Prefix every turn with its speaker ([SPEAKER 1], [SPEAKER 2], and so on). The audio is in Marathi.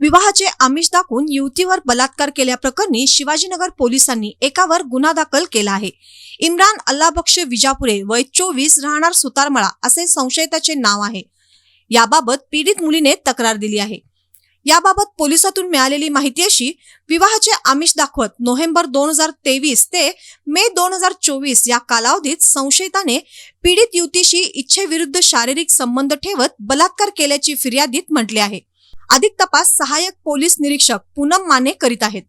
[SPEAKER 1] विवाहाचे आमिष दाखवून युवतीवर बलात्कार केल्याप्रकरणी शिवाजीनगर पोलिसांनी एकावर गुन्हा दाखल केला आहे. इम्रान अल्लाबक्ष विजापुरे वय चोवीस राहणार सुतारमळा असे संशयिताचे नाव आहे. याबाबत पीडित मुलीने तक्रार दिली आहे. याबाबत पोलिसातून मिळालेली माहिती अशी विवाहाचे आमिष दाखवत नोव्हेंबर दोन हजार तेवीस ते मे दोन हजार चोवीस या कालावधीत संशयिताने पीडित युवतीशी इच्छेविरुद्ध शारीरिक संबंध ठेवत बलात्कार केल्याची फिर्यादीत म्हटले आहे. अधिक तपास सहाय्यक पोलीस निरीक्षक पूनम माने करीत आहेत.